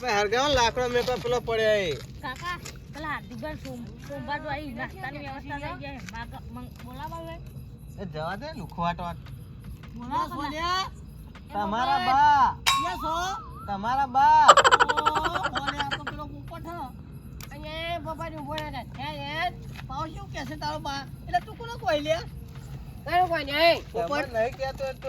ભાઈ હરગાવ લાકડો મેં પાસે પેલો પડ્યો એ. કાકા પેલા હાર્દિકભાઈ સોમ સોમવાર તો આવી નાસ્તાની વ્યવસ્થા થઈ જાય બોલાવા હવે એ જવા દે લુખવાટ વાત બોલાવો પેલા. તમારા. બા. તમારા બા. તમારે નહીં. કહેતો એ તો.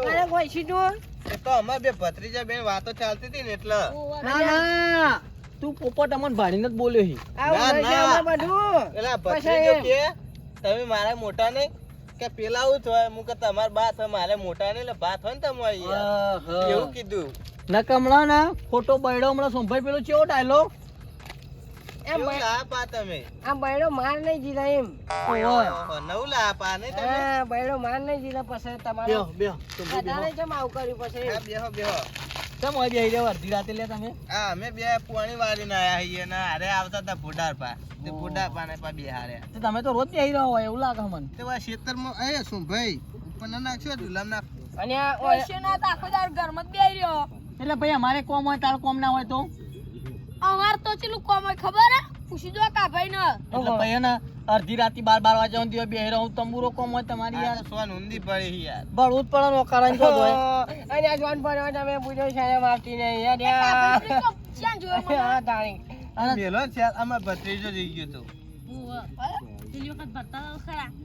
એ તો અમાર બે ભત્રીજા બેન વાતો ચાલતી હતી ને એટલે. ના ના. તું પોપટ અમન ભાડીને જ બોલ્યો હી. ના, ના. પેલા ભત્રીજો કે તમે મારા મોટા નહીં કે પેલા આવું થાય હું કે તમારા બા થાય મારે મોટા નહીં એટલે ભાત થાય ને તમારી. એવું કીધું. નકમણા ના ખોટો બૈડો હમણાં સંભાઈ પેલો ચેવો ડાયલો કેવું લા તમે? આ બૈડો માર નહીં જીધા એમ. ઓહો, નવું લા પા નહીં તમે? હા બૈડો માર નહીં પછી તમારે બેહો બેહો સોમભાઈ બેહો કેમ આવું કર્યું પછી? હા, બેહો બેહો. કેમ હોય બેહી રહ્યો અડધી રાતે લે તમે? હા અમે બે પોણી વાળીને આયા છીએ ને હારે આવતા હતા ભુડાર પા તે ભુડાર પા ને પા બે હારે. તો તમે તો રોજ બેહી રહ્યો હોય એવું લાગે મને તે વા ખેતરમાં એ શું ભાઈ? ઉપર ના નાખશો ઢુલામ નાખ. અને આ ના તો આખો દાડો ઘરમાં બેહી રહ્યો. એટલે ભાઈ અમારે કોમ હોય તાર કોમ ના હોય તો? અમાર તો ચેલું કોમ ખબર હે? પૂછી દો કા ભાઈ ને એટલે ભાઈ હે ને અડધી રાતે બાર વાગે વાગ્યા સુધી બેહી રહું હું તંબુરો કોમ હોય તમારી યાર. સોન ઊંધી પડી યાર. બળવું જ પડે નોકરાની તો હોય. અને આ જોન પર તમે પૂછ્યો શરમ આવતી નહીં યાર યાર. ક્યાં જોયો મને. હા તાણી. અને મેલો છે અમાર ભત્રીજો જઈ ગયો તો.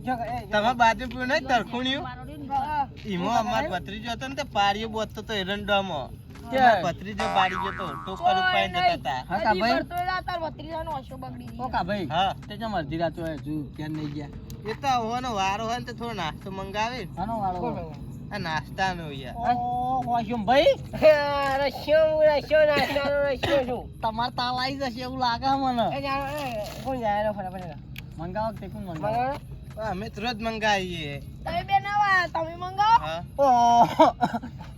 જો તમાર બાજુ પીવું નહીં તરખુણ્યું? ઈમો અમાર ભત્રીજો હતો ને તે પારીઓ બોતતો તો એરંડામાં ભત્રીજો ગયો તો જતા હતા હા કા ભાઈ? ભરતો તાર ભત્રીજાનો ઓછો બગડી ગયો. કા ભાઈ. હા. તે રાતે ગયા? એ વારો થોડો નાસ્તો મંગાવે. આનો વાળો આ નાસ્તાનો યાર. ઓ વાશ્યુમ ભાઈ? રસ્યો રસ્યો નાસ્તાનો રસ્યો છું. તમારે તાવ આવી જશે એવું લાગે મને. એ જાણો, કોણ જાય રો ફટાફટ મંગાવો તે કોણ મંગાવો? અમે તો રોજ મંગાવીએ. તમે બે નવા તમે મંગાવો. ઓહો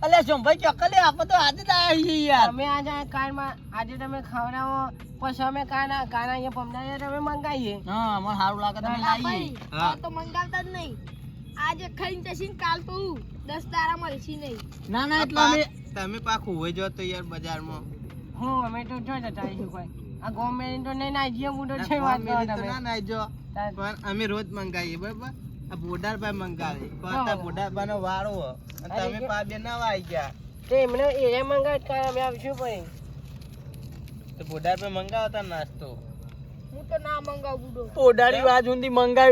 અલ્યા સોમભાઈ ચોકલે આપણે તો આજે જ છીએ યાર. અમે આજે કારમાં આજે તમે ખવડાવો પછી અમે કાના કાના અહીંયા પમદાને તમે મંગાવીએ. હા મને સારું લાગે તમે લાવીએ. હા. તો મંગાવતા જ નહીં. આજે ખાઈને જશે કાલ તો દસ તારા મળશી નહીં. ના ના એટલે અમે તમે પાકું હોય જો તો યાર બજારમાં. હું અમે તો જો જતા આવીશું કોઈ. આ ગવર્મેન્ટ તો નહીં ના જીએ મોટો છે ના, વાત ના નાખજો. તાર- પણ અમે રોજ મંગાવીએ બરાબર? આ બોડાર ભાઈ મંગાવે પણ આ બોડાર ભાઈનો વારો અને તમે કે- પા બે ના આવી ગયા. તે એમને એ મંગાવ કાંઈ અમે આવશું ભાઈ. તો બોડારભાઈ મંગાવતા નાસ્તો. હું તો ના મંગાવું બુડો.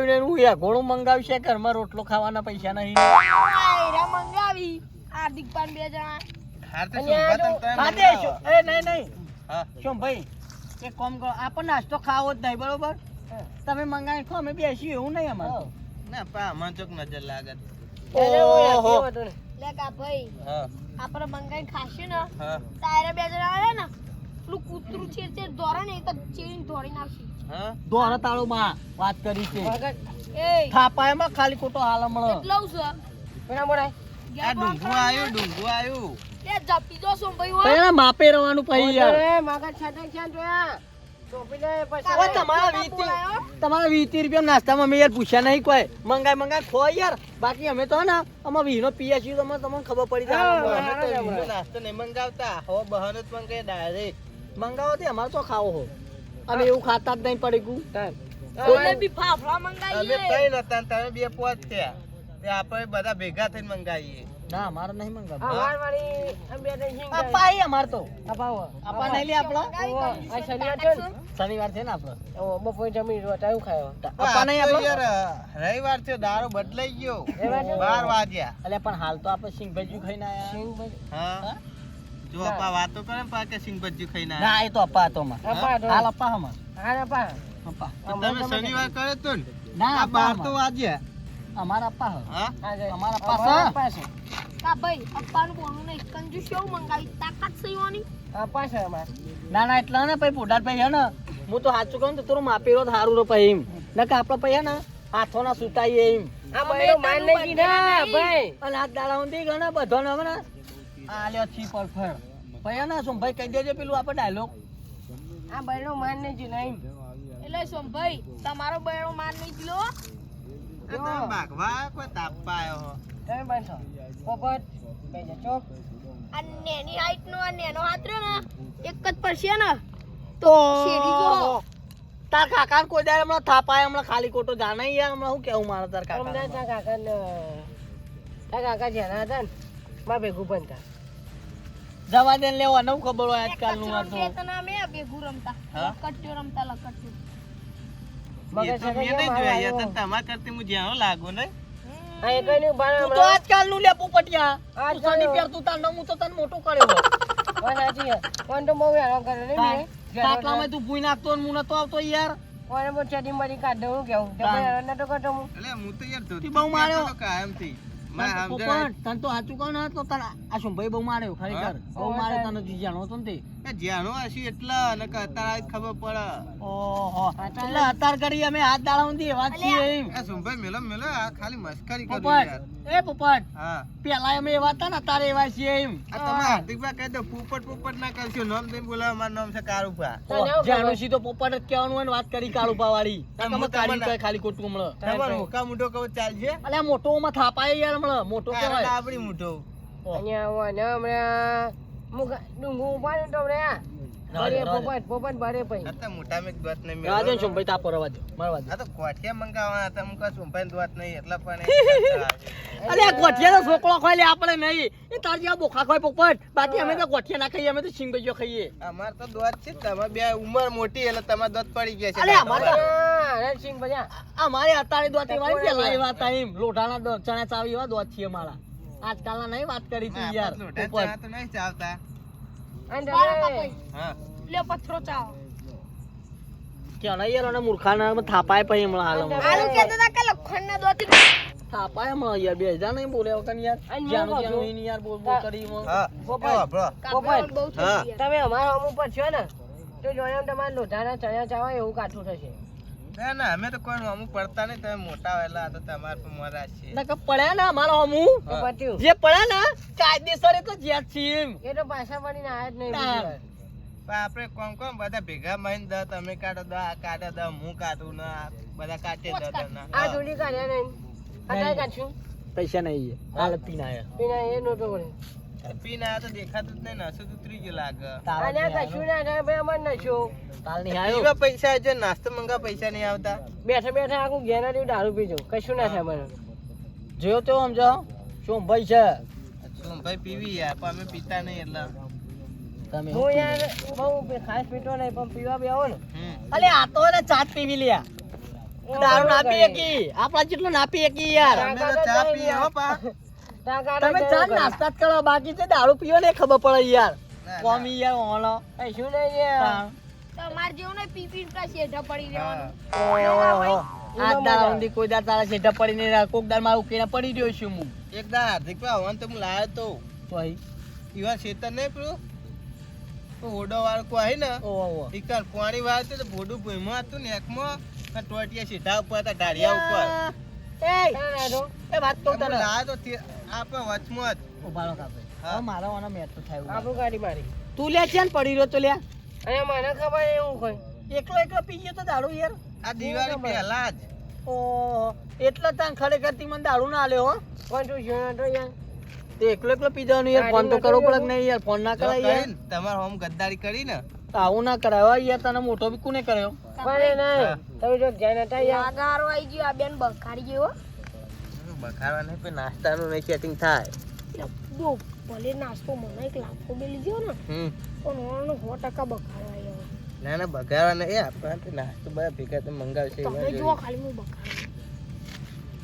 ને હું યા ઘોડું મંગાવ્યું છે ઘરમાં રોટલો ખાવાના પૈસા નહીં. મંગાવી. હાર્દિક પાન બે જણા? એ નહીં નહીં. શું ભાઈ એક કામ કરો આપણને નાસ્તો ખાવો જ નહીં બરોબર? તમે મંગાવી ખો અમે બેસી એવું નહીં અમારે. ના પા અમાર ચોક નજર લાગે ઓહો. લે કા ભાઈ હા. આપણે મંગાઈ ખાશે ને હા. તારે બે જણા આવે ને પેલું કૂતરું છે તે દોરે ને એ તો ચેન દોરી નાખશે હા? દોરો તાળો માં વાત કરી છે. એ થાપાયમાં ખાલી ખોટો હાલ હમણાં. કેટલું છે? પેલા મોડા આ ડુંગું આવ્યું ડુંગું આયો. લે જપી જો સોમ ભાઈ એના માપે રવાનું પછી યાર. અરે માગા છાટા ક્યાં જોયા તમારા વીતી રૂપિયા નાસ્તામાં મેં યાર પૂછ્યા નહીં કોઈ. મંગાઈ મંગાઈ ખો યાર. બાકી અમે તો ને અમે વીનો પીએ છીએ તો તમને ખબર પડી જાય. અમે નાસ્તો નહીં મંગાવતા. હો બહાર જ મંગાવીએ ડાયરેક્ટ મંગાવો તે અમારે તો ખાવો હો. અમે એવું ખાતા જ નહીં પડી ગયું અમે બી ફાફડા અમે મંગાવીએ ત્રણ હતા તમે બે પોચ થયા. આપણે બધા ભેગા થઈને મંગાવીએ ના મારે નહીં મંગાવો અમાર વાળી અમે બે હિંગ આપા આયા અમાર તો. અપાવો આપા નહીં લે આપણો. આ શનિવાર છે શનિવાર છે ને આપણો. ઓ બપોર જમી રહ્યો ટાઈમ ખાયો. આપા નહીં આપણો? યાર રવિવાર છે દારો બદલાઈ ગયો. રવિવાર છે? બાર વાગ્યા. એટલે પણ હાલ તો આપણે સિંગ ભજ્યું ખાઈને આયા. સિંગ ભજ્યું હા? જો અપા વાતો કરે ને પા કે સિંગ ભજ્યું ખાઈને ના આયા. એ તો અપ્પા હતો અપા તો હાલ અપ્પા હમાર હા અપા અપ્પા. તમે શનિવાર કરે તો ને? ના આ અપ્પા બાર તો હમાર. વાગ્યા. અમારા અપ્પા હા. હા? અમારા અમારા પાસે? કા ભાઈ અપ્પાનું નહીં. મંગાવી? તાકાત છે ના ના એટલા ને પછી પોઢાર પછી ને હું તો સાચું કહું ને તો તારું માપેલો સારું રો પછી એમ. નકર આપણે પછી ને હાથો ના સુતાઈએ એમ. આ બૈરો માન નહીં કીધા. ભાઈ. અને હાથ દાડા ઊંધી ઘણા બધો ને. હવે આ લ્યો છી પર પછી હે શું ભાઈ કહી દેજો પેલું આપણે ડાયલોગ આ બૈરો માન નહીં એમ. એટલે સોમ ભાઈ તમારો બહેણો માર નહીં આ તમે ભાગવા કોઈ તાપવા આવ્યો તમે બાંધો પોપટ બે ચોક. આ નેની હાઈટ નો આ નેનો હાથ ને એક જ પડશે ને. તો શેરી જો. તાર કાકા કોઈ દાડે હમણાં થાપાય હમણાં ખાલી ખોટો જાણે યાર હમણાં શું કેવું મારે તાર કાકા હમણાં તારા કાકા જેના હતા ને મારા ભેગું બનતા જવા દે લેવા નવું ખબર હોય આજકાલનું આ તો અમે ભેગું રમતા. લકટ્યો રમતા લકટ્યો તો મેં નહીં જોયા તો તમારા કરતી હું જ્યાં લાગુ ને. આ એક નું બાર તું તો આજકાલનું લે પોપટિયા આજ તું સડી પહેરતું તાર નવું તો તને મોટો કર્યો હોય. વાત કોણ તો બહુ હેરાન કરે ને મેં. તાટલામાં તું ભૂઈ નાખતો ને નતો આવતો યાર. કોને બહુ ચડી મરી કાઢ દઉં કેવું? તો હેરાન નતો કરતો હું. એટલે હું તો યાર ધોતી બહુ માર્યો. પહેરતો કાયમથી. તને તો તો સાચું કહું ને તો તને આ શુંભાઈ બહુ માર્યો ખરેખર. બહુ માર્યો તને તું જાણો હતો ને તે. એ જ્યાંનો હશે એટલા અને અત્યારે ખબર પડે. ઓહો એટલે અત્યાર કરી અમે હાથ દાડા એવા જ છીએ એમ. એ સુંભાઈ મેલો મેલો આ ખાલી મસ્કરી કરી યાર એ પોપટ હા. પેલા અમે એવા હતા ને અત્યારે એવા છીએ એમ. આ તમે હાર્દિકભાઈ કહી દો પોપટ પોપટ ના કરશો નામ દઈને બોલાવો મારું નામ છે એવું ખબર? જાણો સીધો પોપટ જ કહેવાનું હોય ને વાત કરી કાળુપા વાળી તમે કાઢી તમને- ખાલી ખોટું હમણાં. તમારો મોકા મોટો કવ ચાલશે અલે મોટો માં થાપાય યાર હમણાં. મોટો કહેવાય. આપણી મોટો. અહીંયા હમણાં ડુંગું ઉપાડ્યું તો હમણાં રાવા દે, ભરે પોપટ પોપટ ભરે પઈ આ તો મોટા મેં દોત નહીં રાવા દે ને મેળવો. શુંભાઈ તાપો દે મારવા દે. આ તો કોઠિયા મંગાવવાના હતા મુકા સુંભાઈ દોત નહીં એટલા પણ અલે છોકરો ખાય લે આપણે નહીં. એ તાર જેવા બોખા ખાય પોપટ. બાકી અમે તો ગોઠિયા ના ખાઈએ અમે તો સિંગજો ખાઈએ. અમાર તો દોત છે તમે બે ઉંમર મોટી એટલે તમારે દોત પડી ગયા છે. અલે અમારે તો રણસિંહ ભજા અમારે અત્યારે દોત એવા ને પેલા એવા. લોઢાના ચણા ચાવી એવા દોત છીએ મારા આજકાલના નહીં વાત કરી તું ના, યાર. ઉપર. તો નહીં ચાવતા. અને બાળક તમે હા. લે પથરો ચાવો. ક્યાં યાર અને મૂર્ખાના થાપાય પછી હમણાં હાલ આલુ કહેતા હતા કે લખણના દોતી થાપાય હમણાં યાર બે હજાર નહીં બોલે વખત યાર. ઈને યાર બોલ બોલ કરી હા. તમે અમારા અમુક પર છો ને તો જોયા તમારે લોઢાના ચણ્યા ચાવા એવું કાઠું થશે. ના ના અમે તો કોઈ અમુ પડતા નહીં તમે મોટા વેલા તો તમાર પર મરા છે ના કે પડ્યા ના અમારો અમુ. પત્યું. જે પડ્યા ના કાયદેસર એ તો જ્યાં છીએ એમ. એ તો પાછા પડીને આયા જ નહીં આપણે કોમ કોમ બધા ભેગા મળીને દ તમે કાઢો દ આ કાઢો દ હું કાઢું ને બધા કાઢે દ ના. આ જોડી કાઢ્યા નહીં. કાઢશું. પૈસા નહીં હાલ પીના આયા. પીના એ નહોતો પડે પીને આ તો દેખાતું જ નહીં નસો તો ત્રીજું લાગે. અને કશું ના થાય ભાઈ અમારે નશો તાલ નહીં આવ્યો? પીવા પૈસા છે નાસ્તો મંગા પૈસા નહીં આવતા. બેઠા બેઠા આખું ઘેરના દારૂ પીજો. કશું ના થાય મને. જોયો તો સમજો શું ભાઈ છે. શું ભાઈ પીવી યાર પણ અમે પીતા નહીં એટલે. તમે હું યાર બહુ ખાસ પીતો નહીં પણ પીવા બી આવો ને. અલે આ તો એને ચાટ પીવી લ્યા દારૂ ના પી એકી. આપડા જેટલું ના પી એકી યાર. અમે તો ચા પીએ હો પા. તમે ચા નાસ્તા જ કરો બાકી છે? દારૂ પીવો ને ખબર પડે યાર. કોમી યાર ઓલો એ શું લે યાર. તમાર જેવું ને પી પી કા શેઢા પડી રહેવાનું. આ દાડા ઊંધી કોઈ દાડા તારા શેઢા પડી ને કોક દાડ મારું કેના પડી રહ્યો છું હું. એક દા હાર્દિક ભાઈ આવવાનું તો હું લાયો તો. ભાઈ. ઈવા શેતર ને પેલું? તો ઓડો વાળ કોઈ આવી ને? ઓહો. ઈકર પાણી વાળતું તો ભોડું ભૂઈમાં હતું ને એકમાં અને ટોટિયા સીધા ઉપર હતા ઢાળિયા ઉપર. એ ક્યાં રાખ્યો? એ વાત તો તો તને. લાવ્યો તો આપણે વચમાં જ. ઊભા કાપે. હા. મારા વાના મેચ તો થાય આપણું ગાડી મારી. તું લે છે ને પડી રહ્યો તો લે અને મને ખબર નહીં એવું કોઈ. એકલો એકલો પી ગયો તો દારૂ યાર. આ દિવાળી પહેલા જ. એટલે તાન ખરેખરથી મને દારૂ ના આલ્યો હો. પણ તું શું હતો યાર તે એકલો એકલો પી જવાનું યાર. ફોન તો કરવો પડે નહીં યાર. ફોન ના કરાય યાર. કરીને તમારે હોમ ગદ્દારી કરી ને તો આવું ના કરાય. હો યાર તને મોટો બી કોને કર્યો? પણ એ તમે જો ધ્યાન હતા યાર આગારો આવી ગયો. આ બેન બખાડી ગયો બખાડવા નહીં પણ નાસ્તાનું નહીં સેટિંગ થાય. દો ભલે નાસ્તો મને એક લાખો બે લીધો ને પણ ઓનો સો ટકા બખાડવા આવ્યો ના ના બગાડવા નહીં. આપણે તો નાસ્તો બધા ભેગા તો મંગાવશે તમે. જુઓ ખાલી હું બખાડું.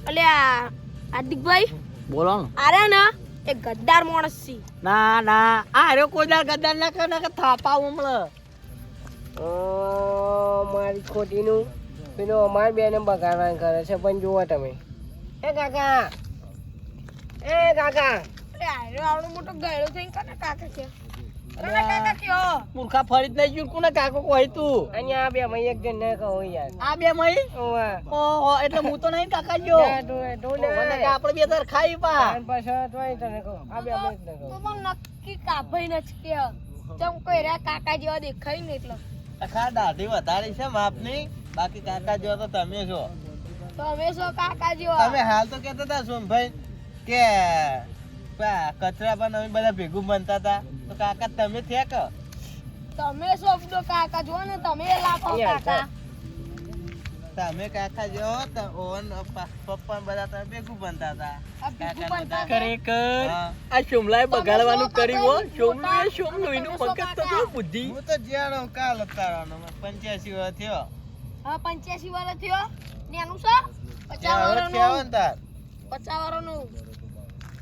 અલે આ હાર્દિકભાઈ બોલો અરે ના એ ગદ્દાર માણસ છે. ના ના. આ રે કોઈ ગદ્દાર ના કરે ના કે થાપા હમણાં? ઓ, મારી ખોટીનું. પેલો અમારી બેને બગાડવાનું કરે છે. પણ જુઓ તમે. એ કાકા. એ કાકા. આવડો મોટો ગાયડો થઈને કને કાકા કે કને કાકા કયો મૂર્ખા ફરી જ નહીં કોને કાકો કોઈ તું? અને આ બે મય એક જણ ને કહો યાર. આ બે મય? ઓહો. એટલે હું તો નહીં કાકા જો આપણે બે તાર ખાઈ પા. પાછો તને કહું. આ બે અમે જ ને કહું. નક્કી કાભાઈ નથી કે ચમ કોઈ રા કાકા જેવા દેખાય ને એટલે. આખા દાઢી વધારી છે માપની બાકી કાકા જેવા તો તમે છો. તો છો શું કાકા જેવા તમે હાલ તો કહેતા હતા સોમભાઈ કે પા કચરા પણ અમે બધા ભેગું બનતા હતા. તો કાકા તમે થયા કે? તમે શબ્દો કાકા જો ને તમે લાખો કાકા. તમે કાકા જો તો ઓન પપ્પા બધા તમે ભેગું બનતા હતા. કાકા ખરેખર આ શોમલાએ બગાડવાનું કર્યું હો. શું શોમલું એ કાકા શોમલું એનું મગજ તો જો બુદ્ધિ. હું તો જ્યાં કાલ ઉતારવાનો પંચ્યાસી વર્ષ થયો. હા પંચ્યાસી વર્ષ થયો? ને એનું વર્ષનું વર્ષનું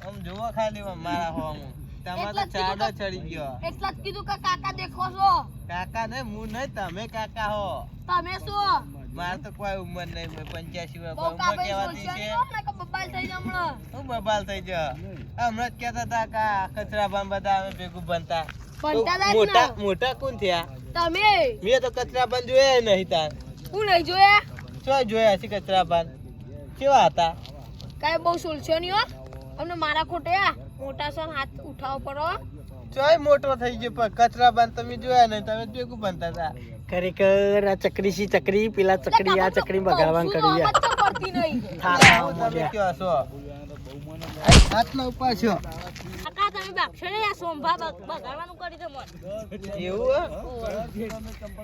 આમ જોવો ખાલી મારા હોમ. તમારે ચાડો ચડી ગયો. એટલા જ કીધું કે કાકા દેખો છો? કાકા ને હું નહીં તમે કાકા હો. તમે શું? મારે તો કોઈ ઉંમર નહીં મેં પંચ્યાસી ઉંમર કેવાતી છે? બબાલ થઈ જાય હમણાં. હું બબાલ થઈ જા હમણાં જ કહેતા હતા કા કચરા બાન બધા અમે ભેગું બનતા. જ મોટા. મોટા કોણ થયા? તમે? મેં તો કચરા બાન જોયા નહીં તાર. હું નહીં જોયા? શું જોયા છે કચરા બાન કેવા હતા? કાંઈ બહુ સોલશો નહીં હો. અમને મારા ખોટે મોટા સર હાથ ઉઠાવો પડો ચોય મોટો થઈ ગયો પણ કચરા બાન તમે જોયા નહીં તમે ભેગું બનતા હતા. ખરેખર આ ચકરી સી ચકરી? પેલા ચકરી આ ચકરી બગાડવાનું કર્યું યાર. તો પડતી નહીં. થાક હું તમે મોઢે. કયો છો? હાથના ઉપર છો? કાકા તમે બાક્ષો ને આ સોંભા બગાડવાનું કરી દે મને. એવું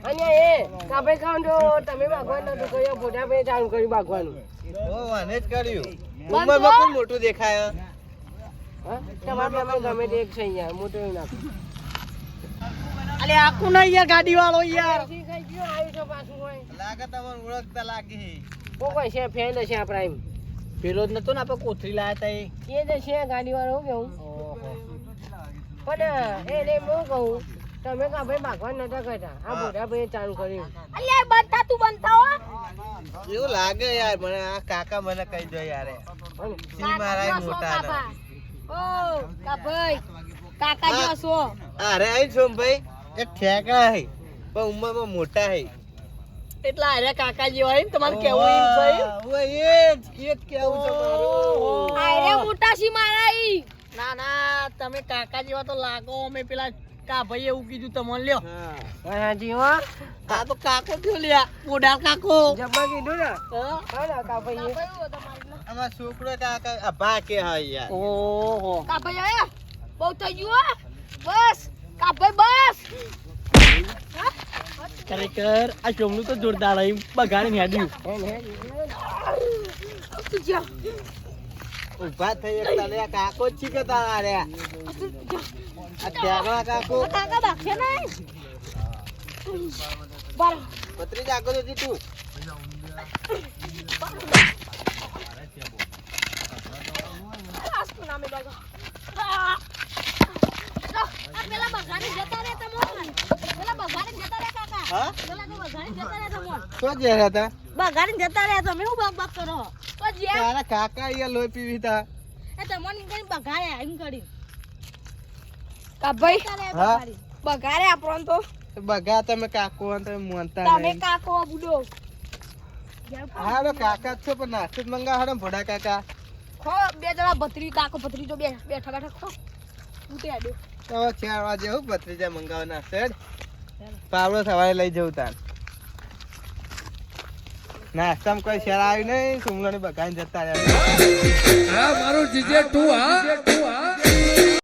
અને એ કાપે ખાવ તો તમે ભાગવાનું નતું કર્યું ભાઈ ચાલુ કર્યું ભાગવાનું જ કર્યું. ઉંમરમાં મોટું દેખાય તમારે તમે ગમે તે એક છે અહીંયા મોટું નાખો. અલે આખું ના યાર ગાડી વાળો યાર લાગે તમને ઓળખતા લાગે. કોઈ કોઈ છે ફ્રેન્ડ હશે આપણા એમ. પેલો જ નતો ને આપણે કોથરી લાયા તા એ? એ છે ગાડી વાળો કેવું પણ એને હું કહું તમે કા ભાઈ ભાગવા નતા કરતા. આ ભોજા ભાઈ ચાલુ કર્યું. અલ્યા બનતા તું બનતા હો. એવું લાગે યાર મને આ કાકા મને કહી દો યાર. મારા મોટા ઓ કાભાઈ કાકા જો છો? અરે આઈ છો ભાઈ. એ ઠેકા હે પણ ઉંમરમાં મોટા હે. એટલા અરે કાકા જેવા ને તમારે કેવું એમ છે ઓય, એ જ કેવું છે મારું. આયરે મોટા સી મારા ઈ ના ના તમે કાકા જેવા તો લાગો. અમે પેલા કા ભાઈ એવું કીધું તમને લ્યો. હા. હો આ તો કાકો કયો લ્યા? મોઢા કાકો. જબ્બા કીધું ને? હા? હા કા ભાઈ તમારી છોકરો કાકા આ ભા કે હા યાર. ઓહો. કાભાઈ આયા? બહુ થઈ ગયું બસ. કાભાઈ બસ. ખરેખર આ ચોમનું તો જોરદાર હોય બગાડી હેડ્યું. ઊભા થઈ એક તને કાકો જ છે તારા રે આ કાકો. નહીં બાર. પત્રી જાગો તો તું આસ્તુ નામે બાગા આ આ પેલા બગાડી જતા રે તમોન પેલા બગાડી જતા રે કાકા હા પેલા તો બગાડી જતા હતા જતા તમે હું કરો? તો જે તારા કાકા અહીંયા લોહી પીવી તા એ તમોન કઈ બગાડે એમ કરી કાભાઈ હા? બગાડે. આપણો તો. બગા તમે કાકો તમે મોનતા તમે કાકો બુડો. હારો કાકા છો પણ નાસ્તો જ હારો ભોડા કાકા. ખો બે જણા ભત્રી કાકો ભત્રી તો બે બેઠા બેઠા ખો. ઉતે તો ચાર વાગે હું ભત્રીજા મંગાવ નાસ્તો પાવડો સવારે લઈ જવું તાર. નાસ્તામાં કોઈ શેર આવ્યું નહીં સુમલાની બગાઈને જતા રહ્યા. હા મારું જીજે તું હા? તું હા?